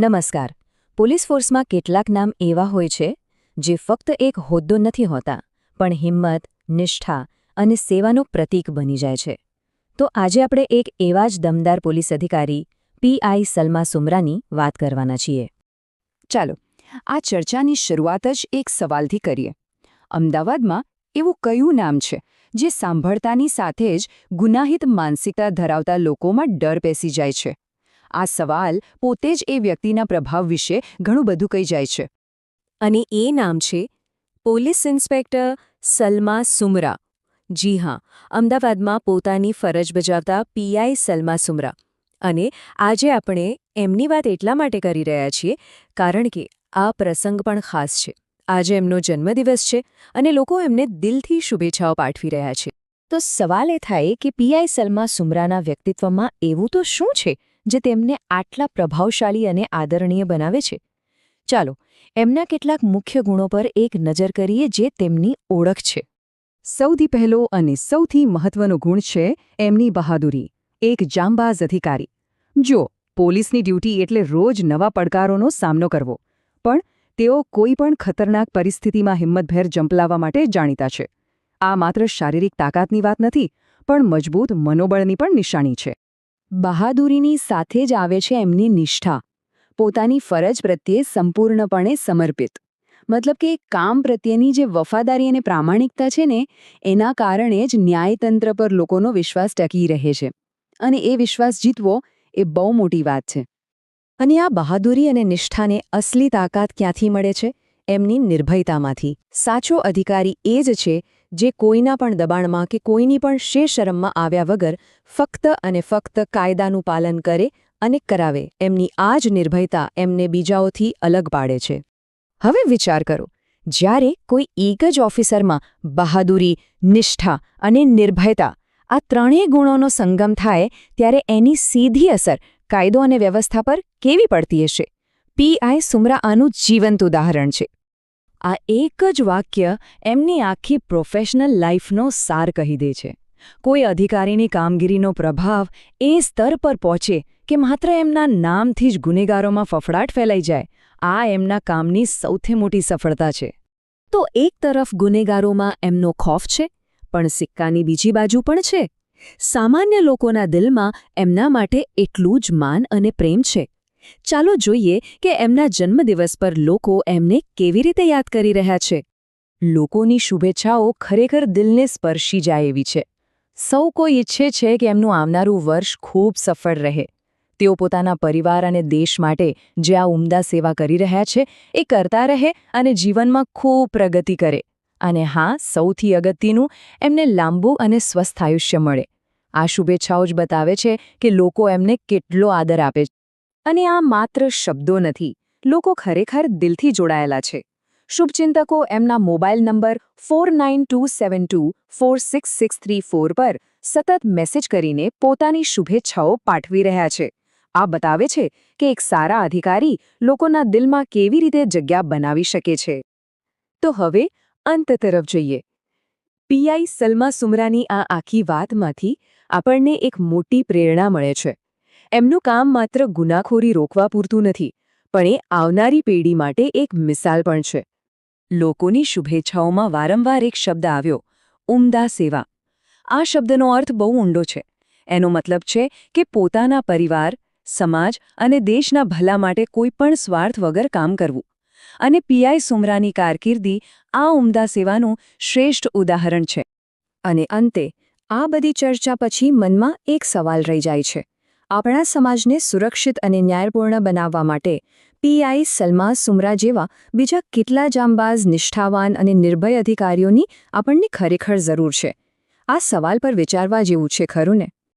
નમસ્કાર. પોલીસ ફોર્સમાં કેટલાક નામ એવા હોય છે, જે ફક્ત એક હોદ્દો નથી હોતા, પણ હિંમત, નિષ્ઠા અને સેવાનું પ્રતીક બની જાય છે. તો આજે આપણે એક એવા જ દમદાર પોલીસ અધિકારી પીઆઈ સલમા સુમરાની વાત કરવાના છીએ. ચાલો, આ ચર્ચાની શરૂઆત જ એક સવાલથી કરીએ. અમદાવાદમાં એવું કયું નામ છે, જે સાંભળતાની સાથે જ ગુનાહિત માનસિકતા ધરાવતા લોકોમાં ડર બેસી જાય છે? આ સવાલ પોતે જ એ વ્યક્તિના પ્રભાવ વિશે ઘણું બધું કહી જાય છે. અને એ નામ છે પોલીસ ઇન્સ્પેક્ટર સલમા સુમરા. જી હા, અમદાવાદમાં પોતાની ફરજ બજાવતા પીઆઈ સલમા સુમરા. અને આજે આપણે એમની વાત એટલા માટે કરી રહ્યા છીએ કારણ કે આ પ્રસંગ પણ ખાસ છે. આજે એમનો જન્મદિવસ છે અને લોકો એમને દિલથી શુભેચ્છાઓ પાઠવી રહ્યા છે. તો સવાલ એ થાય કે પીઆઈ સલમા સુમરાના વ્યક્તિત્વમાં એવું તો શું છે? જે તેમને આટલા પ્રભાવશાળી અને આદરણીય બનાવે છે. ચાલો, એમના કેટલાક મુખ્ય ગુણો પર એક નજર કરીએ જે તેમની ઓળખ છે. સૌથી પહેલો અને સૌથી મહત્વનો ગુણ છે એમની બહાદુરી. એક જાંબાઝ અધિકારી. જો, પોલીસની ડ્યુટી એટલે રોજ નવા પડકારોનો સામનો કરવો. પણ, તેઓ કોઈ પણ ખતરનાક પરિસ્થિતિમાં હિંમતભેર જંપલાવવા માટે જાણીતા છે. આ માત્ર શારીરિક તાકાતની વાત નથી, પણ મજબૂત મનોબળની પણ નિશાની છે. બહાદુરીની સાથે જ આવે છે એમની નિષ્ઠા. પોતાની ફરજ પ્રત્યે સંપૂર્ણપણે સમર્પિત. મતલબ કે કામ પ્રત્યેની જે વફાદારી અને પ્રામાણિકતા છે ને, એના કારણે જ ન્યાયતંત્ર પર લોકોનો વિશ્વાસ ટકી રહે છે. અને એ વિશ્વાસ જીતવો એ બહુ મોટી વાત છે. અને આ બહાદુરી અને નિષ્ઠાને અસલી તાકાત ક્યાંથી મળે છે? એમની નિર્ભયતામાંથી. સાચો અધિકારી એ જ છે જે કોઈના પણ દબાણમાં કે કોઈની પણ શેશરમમાં આવ્યા વગર ફક્ત અને ફક્ત કાયદાનું પાલન કરે અને કરાવે, એમની આ જ નિર્ભયતા એમને બીજાઓથી અલગ પાડે છે. હવે વિચાર કરો, જ્યારે કોઈ એક જ ઓફિસરમાં બહાદુરી, નિષ્ઠા અને નિર્ભયતા આ ત્રણેય ગુણોનો સંગમ થાય, ત્યારે એની સીધી અસર કાયદો અને વ્યવસ્થા પર કેવી પડતી હશે? પીઆઈ સુમરા આનું જીવંત ઉદાહરણ છે. આ એક જ વાક્ય એમની આખી પ્રોફેશનલ લાઈફનો સાર કહી દે છે. કોઈ અધિકારીની કામગીરીનો પ્રભાવ એ સ્તર પર પહોંચે કે માત્ર એમના નામથી જ ગુનેગારોમાં ફફડાટ ફેલાઈ જાય, આ એમના કામની સૌથી મોટી સફળતા છે. તો એક તરફ ગુનેગારોમાં એમનો ખોફ છે, પણ સિક્કાની બીજી બાજુ પણ છે. સામાન્ય લોકોના દિલમાં એમના માટે એટલું જ માન અને પ્રેમ છે. ચાલો જોઈએ કે એમના જન્મદિવસ પર લોકો એમને કેવી રીતે યાદ કરી રહ્યા છે. લોકોની શુભેચ્છાઓ ખરેખર દિલને સ્પર્શી જાય એવી છે. સૌ કોઈ ઈચ્છે છે કે એમનું આવનારું વર્ષ ખૂબ સફળ રહે. તેઓ પોતાના પરિવાર અને દેશ માટે જે આ ઉમદા સેવા કરી રહ્યા છે, એ કરતા રહે અને જીવનમાં ખૂબ પ્રગતિ કરે. અને હા, સૌથી અગત્યનું, એમને લાંબુ અને સ્વસ્થ આયુષ્ય મળે. આ શુભેચ્છાઓ જ બતાવે છે કે લોકો એમને કેટલો આદર આપે છે અને આ માત્ર શબ્દો નથી, લોકો ખરેખર દિલથી જોડાયેલા છે. શુભચિંતકો, એમના મોબાઈલ નંબર ફોર પર સતત મેસેજ કરીને પોતાની શુભેચ્છાઓ પાઠવી રહ્યા છે. આ બતાવે છે કે એક સારા અધિકારી લોકોના દિલમાં કેવી રીતે જગ્યા બનાવી શકે છે. તો હવે અંત તરફ જઈએ. પીઆઈ સલમા સુમરાની આ આખી વાતમાંથી આપણને એક મોટી પ્રેરણા મળે છે. એમનું કામ માત્ર ગુનાખોરી રોકવા પૂરતું નથી, પણ એ આવનારી પેઢી માટે એક મિસાલ પણ છે. લોકોની શુભેચ્છાઓમાં વારંવાર એક શબ્દ આવ્યો, ઉમદા સેવા. આ શબ્દનો અર્થ બહુ ઊંડો છે. એનો મતલબ છે કે પોતાના પરિવાર, સમાજ અને દેશના ભલા માટે કોઈપણ સ્વાર્થ વગર કામ કરવું. અને પીઆઈ સુમરાની કારકિર્દી આ ઉમદા સેવાનું શ્રેષ્ઠ ઉદાહરણ છે. અને અંતે, આ બધી ચર્ચા પછી મનમાં એક સવાલ રહી જાય છે. આપણા સમાજને સુરક્ષિત અને ન્યાયપૂર્ણ બનાવવા માટે પીઆઈ સલમા સુમરા જેવા બીજા કેટલા જાંબાઝ, નિષ્ઠાવાન અને નિર્ભય અધિકારીઓની આપણને ખરેખર જરૂર છે. આ સવાલ પર વિચારવા જેવું છે, ખરું ને?